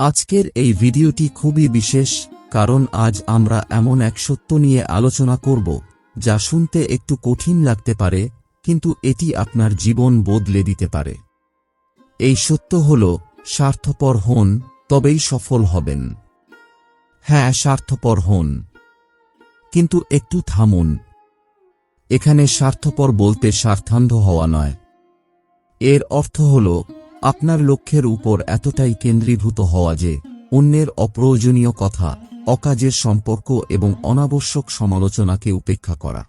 আজকের এই ভিডিওটি খুবই বিশেষ, কারণ আজ আমরা এমন এক সত্য নিয়ে আলোচনা করব, যা শুনতে একটু কঠিন লাগতে পারে, কিন্তু এটি আপনার জীবন বদলে দিতে পারে। এই সত্য হল, স্বার্থপর হন, তবেই সফল হবেন। হ্যাঁ স্বার্থপর হন। কিন্তু একটু থামুন। এখানে স্বার্থপর বলতে স্বার্থান্ধ হওয়া নয়। এর অর্থ হল আপনার লক্ষ্যের উপর এতটাই কেন্দ্রীভূত হওয়া যে, অন্যের অপ্রয়োজনীয় কথা, অকাজের সম্পর্ক এবং অনাবশ্যক সমালোচনাকে উপেক্ষা করা।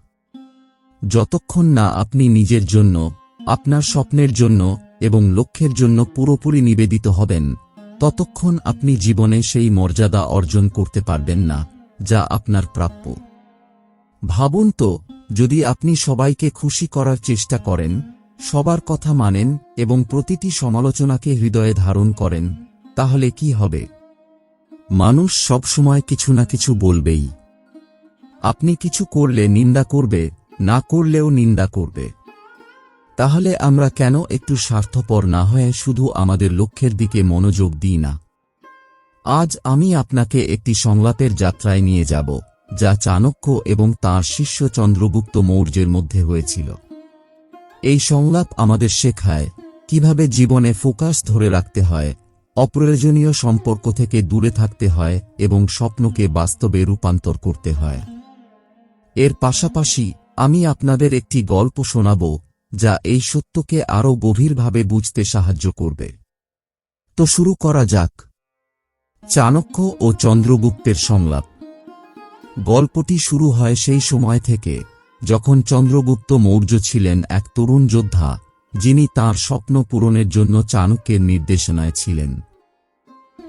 যতক্ষণ না আপনি নিজের জন্য, আপনার স্বপ্নের জন্য এবং লক্ষ্যের জন্য পুরোপুরি নিবেদিত হবেন, ততক্ষণ আপনি জীবনে সেই মর্যাদা অর্জন করতে পারবেন না, যা আপনার প্রাপ্য। ভাবুন তো, যদি আপনি সবাইকে খুশি করার চেষ্টা করেন সবার কথা মানেন এবং প্রতিটি সমালোচনাকে হৃদয়ে ধারণ করেন, তাহলে কি হবে? মানুষ সবসময় কিছু না কিছু বলবেই। আপনি কিছু করলে নিন্দা করবে, না করলেও নিন্দা করবে। তাহলে আমরা কেন একটু স্বার্থপর না হয়ে শুধু আমাদের লক্ষ্যের দিকে মনোযোগ দিই না? আজ আমি আপনাকে একটি সংলাপের যাত্রায় নিয়ে যাব, যা চাণক্য এবং তাঁর শিষ্য চন্দ্রগুপ্ত মৌর্যের মধ্যে হয়েছিল। এই সংলাপ আমাদের শেখায় কীভাবে জীবনে ফোকাস ধরে রাখতে হয়, অপ্রয়োজনীয় সম্পর্ক থেকে দূরে থাকতে হয় এবং স্বপ্নকে বাস্তবে রূপান্তর করতে হয়। এর পাশাপাশি আমি আপনাদের একটি গল্প শোনাব যা এই সত্যকে আরও গভীরভাবে বুঝতে সাহায্য করবে। তো শুরু করা যাক। চাণক্য ও চন্দ্রগুপ্তের সংলাপ। গল্পটি শুরু হয় সেই সময় থেকে। যখন চন্দ্রগুপ্ত মৌর্য ছিলেন এক তরুণ যোদ্ধা, যিনি তার স্বপ্ন পূরণের জন্য চাণক্যের নির্দেশনায় ছিলেন।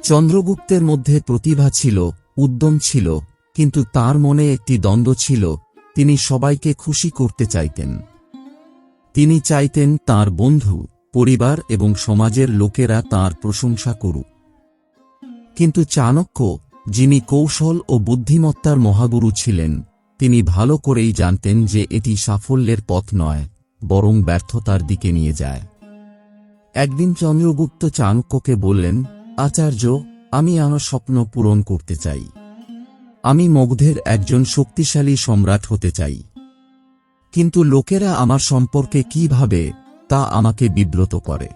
চন্দ্রগুপ্তের মধ্যে প্রতিভা ছিল, উদ্যম ছিল, কিন্তু তার মনে একটি দ্বন্দ্ব ছিল, তিনি সবাইকে খুশি করতে চাইতেন। তিনি চাইতেন তার বন্ধু, পরিবার এবং সমাজের লোকেরা তার প্রশংসা করুক। কিন্তু চাণক্য, যিনি কৌশল ও বুদ্ধিমত্তার মহাগুরু ছিলেন তিনি ভালো করেই জানতেন যে এটি সাফল্যের পথ নয়, বরং ব্যর্থতার দিকে নিয়ে যায়। একদিন চন্দ্রগুপ্ত চাণক্যকে বললেন, আচার্য, আমি আমার স্বপ্ন পূরণ করতে চাই। আমি মগধের একজন শক্তিশালী সম্রাট হতে চাই। কিন্তু লোকেরা আমার সম্পর্কে কি ভাবে, তা আমাকে বিব্রত করে।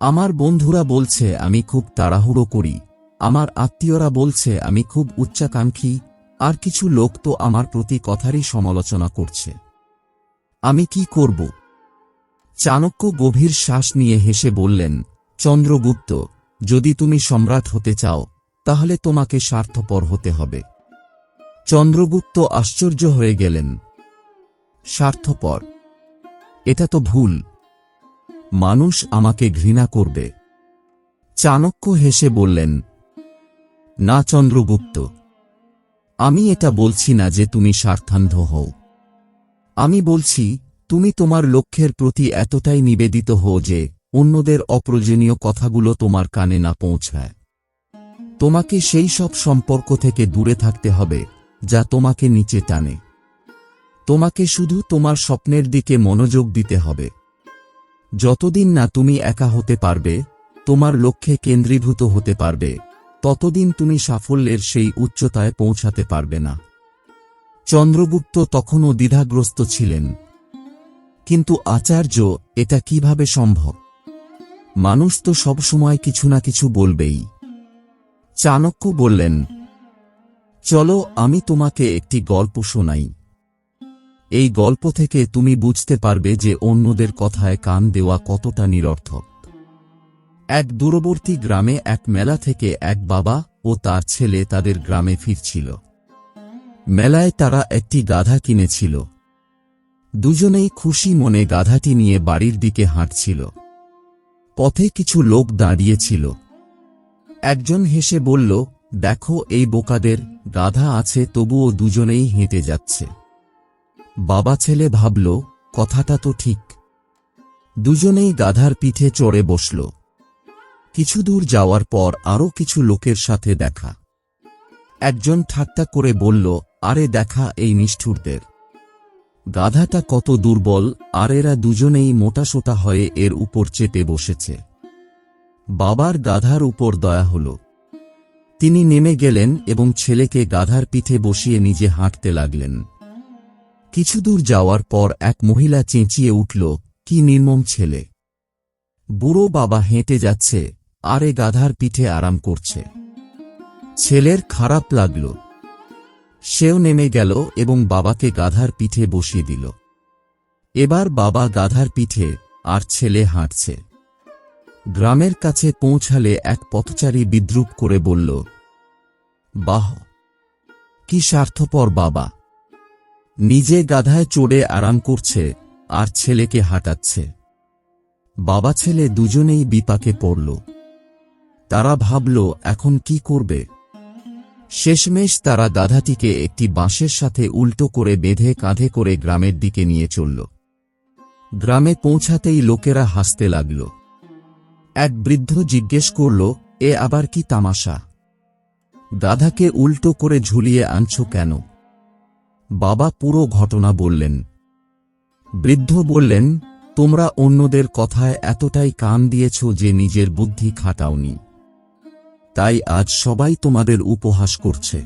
আমার বন্ধুরা বলছে, আমি খুব তাড়াহুড়ো করি। আমার আত্মীয়রা বলছে, আমি খুব উচ্চাকাঙ্ক্ষী আর কিছু লোক তো আমার প্রতি কথারই সমালোচনা করছে। আমি কি করব? চাণক্য গভীর শ্বাস নিয়ে হেসে বললেন, চন্দ্রগুপ্ত, যদি তুমি সম্রাট হতে চাও, তাহলে তোমাকে স্বার্থপর হতে হবে। চন্দ্রগুপ্ত আশ্চর্য হয়ে গেলেন। স্বার্থপর? এটা তো ভুল। মানুষ আমাকে ঘৃণা করবে। চাণক্য হেসে বললেন, না চন্দ্রগুপ্ত আমি এটা বলছি না যে তুমি স্বার্থান্ধ হও। আমি বলছি, তুমি তোমার লক্ষ্যের প্রতি এতটাই নিবেদিত হও যে অন্যদের অপ্রয়োজনীয় কথাগুলো তোমার কানে না পৌঁছায়। তোমাকে সেই সব সম্পর্ক থেকে দূরে থাকতে হবে, যা তোমাকে নিচে টানে। তোমাকে শুধু তোমার স্বপ্নের দিকে মনোযোগ দিতে হবে। যতদিন না তুমি একা হতে পারবে, তোমার লক্ষ্যে কেন্দ্রীভূত হতে পারবে। ততদিন তুমি সাফল্যের সেই উচ্চতায় পৌঁছাতে পারবে না। চন্দ্রগুপ্ত তখনও দ্বিধাগ্রস্ত ছিলেন। কিন্তু আচার্য, এটা কীভাবে সম্ভব? মানুষ তো সবসময় কিছু না কিছু বলবেই। চাণক্য বললেন, চলো, আমি তোমাকে একটি গল্প শোনাই। এই গল্প থেকে তুমি বুঝতে পারবে যে অন্যদের কথায় কান দেওয়া কতটা নিরর্থক। এক দূরবর্তী গ্রামে এক মেলা থেকে এক বাবা ও তার ছেলে তাদের গ্রামে ফিরছিল। মেলায় তারা একটি গাধা কিনেছিল। দুজনেই খুশি মনে গাধাটি নিয়ে বাড়ির দিকে হাঁটছিল। পথে কিছু লোক দাঁড়িয়েছিল। একজন হেসে বলল, দেখো এই বোকাদের, গাধা আছে তবুও দুজনেই হেঁটে যাচ্ছে। বাবা ছেলে ভাবল, কথাটা তো ঠিক। দুজনেই গাধার পিঠে চড়ে বসল। কিছু দূর যাওয়ার পর আরও কিছু লোকের সাথে দেখা। একজন ঠাট্টা করে বলল, আরে দেখা এই নিষ্ঠুরদের। গাধাটা কত দুর্বল, আর এরা দুজনেই মোটাসোটা হয়ে এর উপর চেপে বসেছে। বাবার গাধার উপর দয়া হল। তিনি নেমে গেলেন এবং ছেলেকে গাধার পিঠে বসিয়ে নিজে হাঁটতে লাগলেন। কিছু দূর যাওয়ার পর এক মহিলা চেঁচিয়ে উঠল, কি নির্মম ছেলে। বুড়ো বাবা হেঁটে যাচ্ছে আরে গাধার পিঠে আরাম করছে। ছেলের খারাপ লাগল। সেও নেমে গেল এবং বাবাকে গাধার পিঠে বসিয়ে দিল। এবার বাবা গাধার পিঠে আর ছেলে হাঁটছে। গ্রামের কাছে পৌঁছালে এক পথচারী বিদ্রুপ করে বলল, বাহ, কি স্বার্থপর বাবা। নিজে গাধায় চড়ে আরাম করছে আর ছেলেকে হাঁটাচ্ছে। বাবা ছেলে দুজনেই বিপাকে পড়ল। তারা ভাবল, এখন কি করবে? শেষমেশ তারা গাধাটিকে একটি বাঁশের সাথে উল্টো করে বেঁধে কাঁধে করে গ্রামের দিকে নিয়ে চলল। গ্রামে পৌঁছাতেই লোকেরা হাসতে লাগল। এক বৃদ্ধ জিজ্ঞেস করল, এ আবার কি তামাশা? গাধাকে উল্টো করে ঝুলিয়ে আনছ কেন? বাবা পুরো ঘটনা বললেন। বৃদ্ধ বললেন, তোমরা অন্যদের কথায় এতটাই কান দিয়েছ যে নিজের বুদ্ধি খাটাওনি। তাই আজ সবাই তোমাদের উপহাস করছে।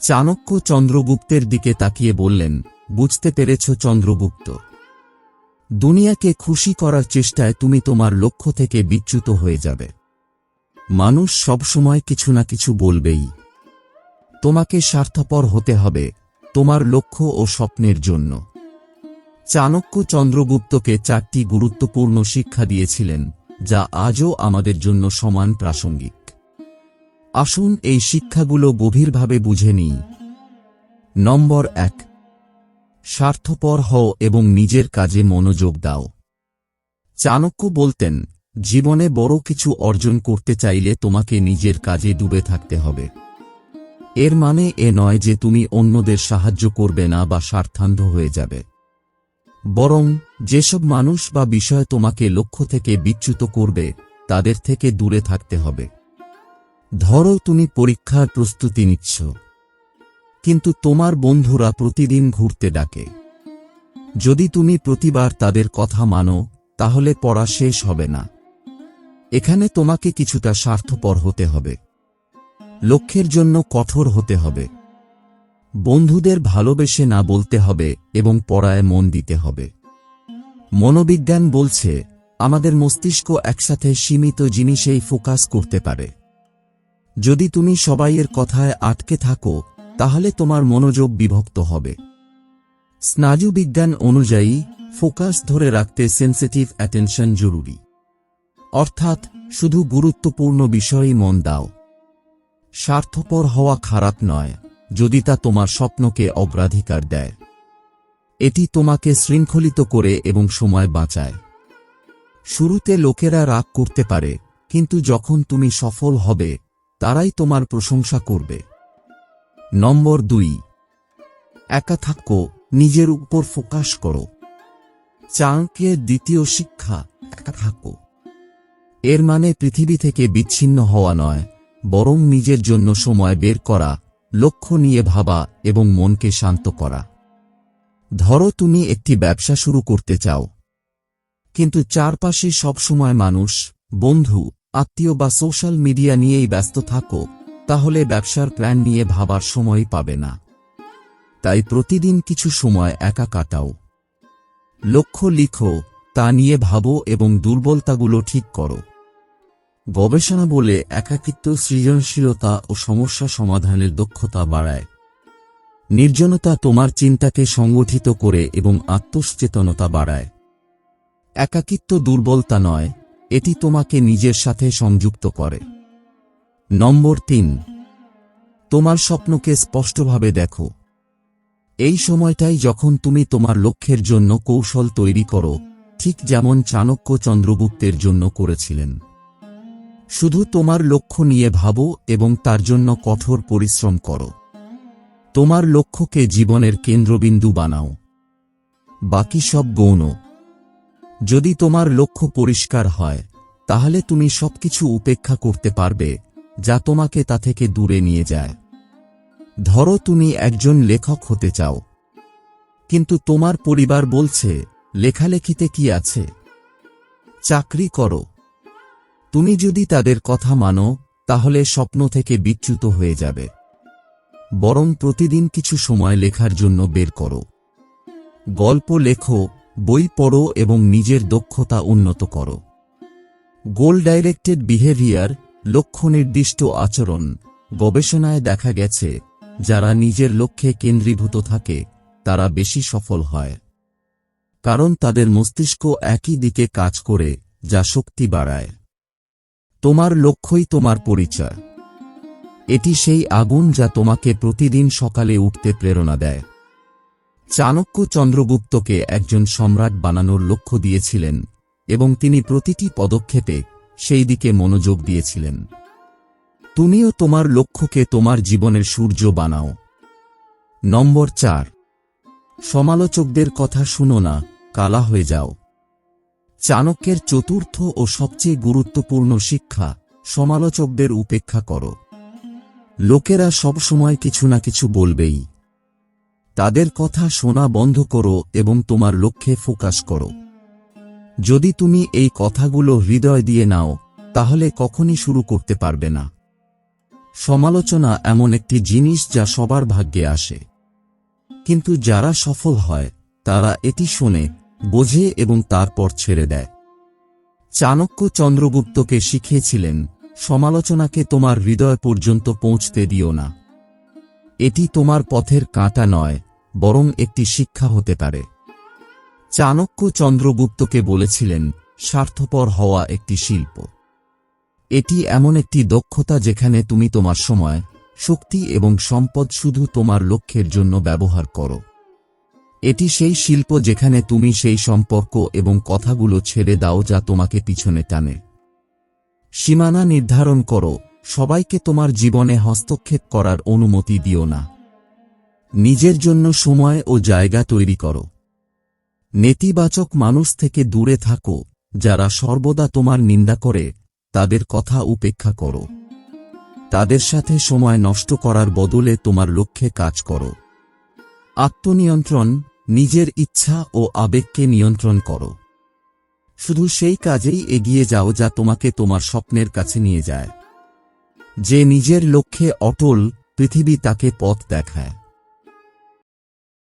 চাণক্য চন্দ্রগুপ্তের দিকে তাকিয়ে বললেন, বুঝতে পেরেছ চন্দ্রগুপ্ত, দুনিয়াকে খুশি করার চেষ্টায় তুমি তোমার লক্ষ্য থেকে বিচ্যুত হয়ে যাবে। মানুষ সবসময় কিছু না কিছু বলবেই। তোমাকে স্বার্থপর হতে হবে, তোমার লক্ষ্য ও স্বপ্নের জন্য। চাণক্য চন্দ্রগুপ্তকে চারটি গুরুত্বপূর্ণ শিক্ষা দিয়েছিলেন, যা আজও আমাদের জন্য সমান প্রাসঙ্গিক। আসুন এই শিক্ষাগুলো গভীরভাবে বুঝে নিই। নম্বর এক, স্বার্থপর হও এবং নিজের কাজে মনোযোগ দাও। চাণক্য বলতেন, জীবনে বড় কিছু অর্জন করতে চাইলে তোমাকে নিজের কাজে ডুবে থাকতে হবে। এর মানে এ নয় যে তুমি অন্যদের সাহায্য করবে না বা স্বার্থান্ধ হয়ে যাবে। বরং, যেসব মানুষ বা বিষয় তোমাকে লক্ষ্য থেকে বিচ্যুত করবে, তাদের থেকে দূরে থাকতে হবে। ধরো তুমি পরীক্ষার প্রস্তুতি নিচ্ছ। কিন্তু তোমার বন্ধুরা প্রতিদিন ঘুরতে ডাকে। যদি তুমি প্রতিবার তাদের কথা মানো, তাহলে পড়া শেষ হবে না। এখানে তোমাকে কিছুটা স্বার্থপর হতে হবে। লক্ষ্যের জন্য কঠোর হতে হবে। বন্ধুদের ভালোবেসে না বলতে হবে এবং পড়ায় মন দিতে হবে। মনোবিজ্ঞান বলছে, আমাদের মস্তিষ্ক একসাথে সীমিত জিনিসেই ফোকাস করতে পারে। যদি তুমি সবাইয়ের কথায় আটকে থাকো, তাহলে তোমার মনোযোগ বিভক্ত হবে। স্নায়ু বিজ্ঞান অনুযায়ী, ফোকাস ধরে রাখতে সেন্সিটিভ অ্যাটেনশন জরুরি। অর্থাৎ, শুধু গুরুত্বপূর্ণ বিষয়েই মন দাও। স্বার্থপর হওয়া খারাপ নয়, যদি তা তোমার স্বপ্নকে অগ্রাধিকার দেয়। এটি তোমাকে শৃঙ্খলিত করে এবং সময় বাঁচায়। শুরুতে লোকেরা রাগ করতে পারে, কিন্তু যখন তুমি সফল হবে তারাই তোমার প্রশংসা করবে। নম্বর দুই। একা থাকো, নিজের উপর ফোকাস করো। চাঙ্কের দ্বিতীয় শিক্ষা, একা থাকো। এর মানে পৃথিবী থেকে বিচ্ছিন্ন হওয়া নয়, বরং নিজের জন্য সময় বের করা, লক্ষ্য নিয়ে ভাবা এবং মনকে শান্ত করা। ধরো তুমি একটি ব্যবসা শুরু করতে চাও। কিন্তু চারপাশে সবসময় মানুষ, বন্ধু আত্মীয় বা সোশ্যাল মিডিয়া নিয়েই ব্যস্ত থাকো, তাহলে ব্যবসার প্ল্যান নিয়ে ভাবার সময় পাবে না। তাই প্রতিদিন কিছু সময় একা কাটাও। লক্ষ্য লিখো, তা নিয়ে ভাবো এবং দুর্বলতাগুলো ঠিক করো। গবেষণা বলে একাকিত্ব, সৃজনশীলতা ও সমস্যা সমাধানের দক্ষতা বাড়ায়। নির্জনতা তোমার চিন্তাকে সংগঠিত করে এবং আত্মসচেতনতা বাড়ায়। একাকিত্ব দুর্বলতা নয় এটি তোমাকে নিজের সাথে সংযুক্ত করে। নম্বর তিন, তোমার স্বপ্নকে স্পষ্টভাবে দেখো। এই সময়টাই যখন তুমি তোমার লক্ষ্যের জন্য কৌশল তৈরি করো, ঠিক যেমন চাণক্য চন্দ্রগুপ্তের জন্য করেছিলেন। শুধু তোমার লক্ষ্য নিয়ে ভাবো এবং তার জন্য কঠোর পরিশ্রম করো। তোমার লক্ষ্যকে জীবনের কেন্দ্রবিন্দু বানাও। বাকি সব গৌণ। যদি তোমার লক্ষ্য পরিষ্কার হয়, তাহলে তুমি সবকিছু উপেক্ষা করতে পারবে, যা তোমাকে তা থেকে দূরে নিয়ে যায়। ধরো তুমি একজন লেখক হতে চাও। কিন্তু তোমার পরিবার বলছে, লেখালেখিতে কি আছে? চাকরি করো। তুমি যদি তাদের কথা মানো, তাহলে স্বপ্ন থেকে বিচ্যুত হয়ে যাবে। বরং প্রতিদিন কিছু সময় লেখার জন্য বের করো। গল্প লেখো বই পড়ো এবং নিজের দক্ষতা উন্নত করো। গোল ডাইরেক্টেড বিহেভিয়ার লক্ষ্য নির্দিষ্ট আচরণ, গবেষণায় দেখা গেছে, যারা নিজের লক্ষ্যে কেন্দ্রীভূত থাকে, তারা বেশি সফল হয়। কারণ তাদের মস্তিষ্ক একই দিকে কাজ করে, যা শক্তি বাড়ায়। তোমার লক্ষ্যই তোমার পরিচয়। এটি সেই আগুন যা তোমাকে প্রতিদিন সকালে উঠতে প্রেরণা দেয়। চাণক্য চন্দ্রগুপ্তকে একজন সম্রাট বানানোর লক্ষ্য দিয়েছিলেন, এবং তিনি প্রতিটি পদক্ষেপে সেই দিকে মনোযোগ দিয়েছিলেন। তুমিও তোমার লক্ষ্যকে তোমার জীবনের সূর্য বানাও। নম্বর চার। সমালোচকদের কথা শুনো না, কালা হয়ে যাও। চাণক্যের চতুর্থ ও সবচেয়ে গুরুত্বপূর্ণ শিক্ষা, সমালোচকদের উপেক্ষা করো। লোকেরা সবসময় কিছু না কিছু বলবেই। তাদের কথা শোনা বন্ধ করো এবং তোমার লক্ষ্যে ফোকাস করো। যদি তুমি এই কথাগুলো হৃদয় দিয়ে নাও, তাহলে কখনই শুরু করতে পারবে না। সমালোচনা এমন একটি জিনিস যা সবার ভাগ্যে আসে। কিন্তু যারা সফল হয়, তারা এটি শোনে, বোঝে এবং তারপর ছেড়ে দেয়। চাণক্য চন্দ্রগুপ্তকে শিখিয়েছিলেন, সমালোচনাকে তোমার হৃদয় পর্যন্ত পৌঁছতে দিও না। এটি তোমার পথের কাঁটা নয় বরং একটি শিক্ষা হতে পারে। চাণক্য চন্দ্রগুপ্তকে বলেছিলেন, স্বার্থপর হওয়া একটি শিল্প। এটি এমন একটি দক্ষতা যেখানে তুমি তোমার সময়, শক্তি এবং সম্পদ শুধু তোমার লক্ষ্যের জন্য ব্যবহার করো। এটি সেই শিল্প যেখানে তুমি সেই সম্পর্ক এবং কথাগুলো ছেড়ে দাও যা তোমাকে পিছনে টানে। সীমানা নির্ধারণ করো, সবাইকে তোমার জীবনে হস্তক্ষেপ করার অনুমতি দিও না। নিজের জন্য সময় ও জায়গা তৈরি করো। নেতিবাচক মানুষ থেকে দূরে থাকো, যারা সর্বদা তোমার নিন্দা করে, তাদের কথা উপেক্ষা করো। তাদের সাথে সময় নষ্ট করার বদলে তোমার লক্ষ্যে কাজ করো। আত্মনিয়ন্ত্রণ, নিজের ইচ্ছা ও আবেগকে নিয়ন্ত্রণ করো। শুধু সেই কাজেই এগিয়ে যাও যা তোমাকে তোমার স্বপ্নের কাছে নিয়ে যায়। যে নিজের লক্ষ্যে অটল, পৃথিবী তাকে পথ দেখায়।